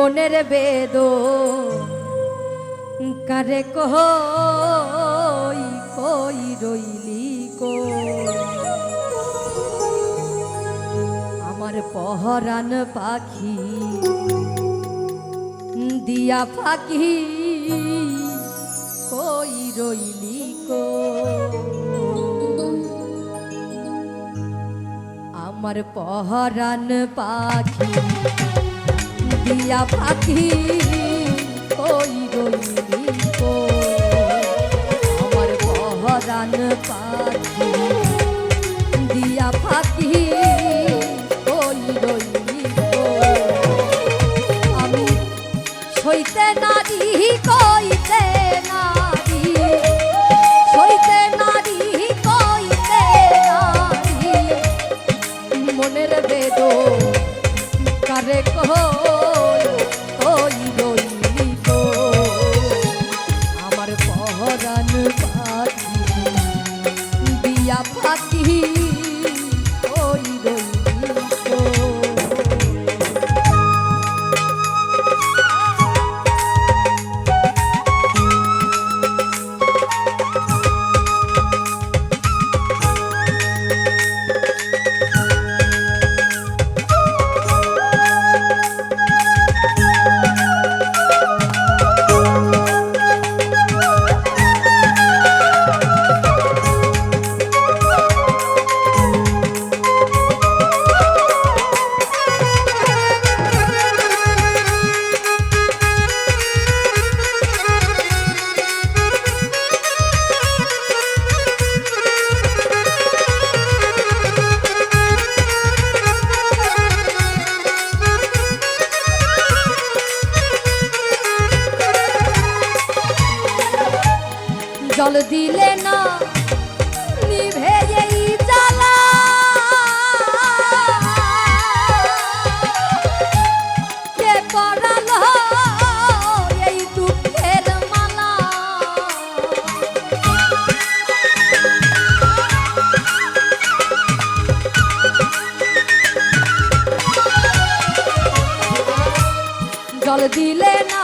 মনের বেদ। কারে কই কই রইলি কো? আমার পহরান পাখি, দিয়া পাখি, কই রইলি কো? আমার পহরান পাখি দিয়া পাখি কই রইলি আমার পহরান পাখি দিয়া পাখি কই রইলি আমি সইতে নারী কইতে দিলে না নিভে এই জ্বালা। কে পড়ালো এই দুঃখের মালা? জল দিলে না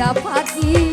দিয়া পাখি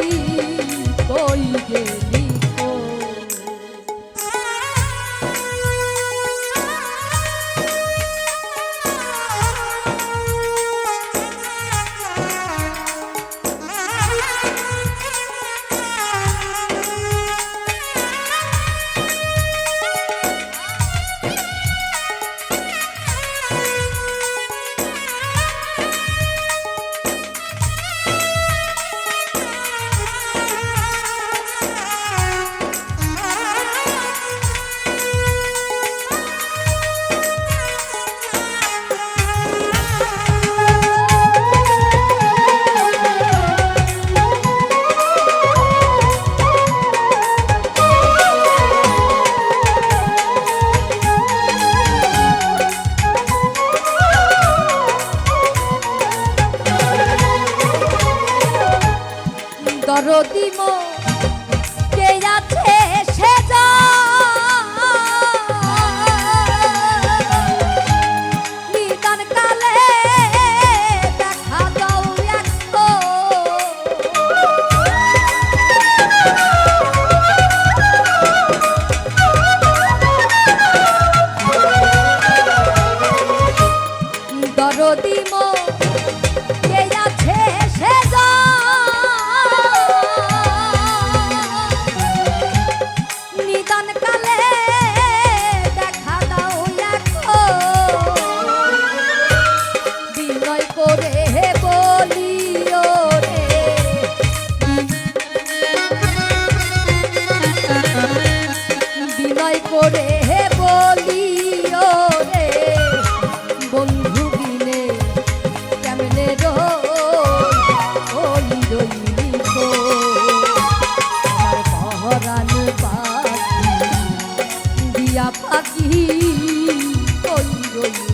থাকি ওই রইলি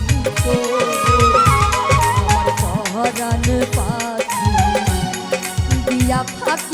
আমার পাখি দিয়া ফাঁকি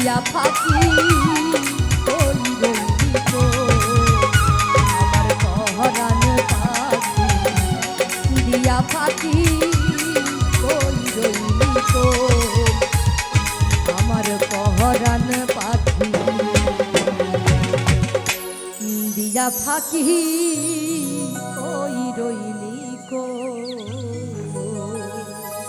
দিয়া ফাঁকি ফাঁকি কই রইলি তো আমার পহরান পাখি দিয়া ফাঁকি।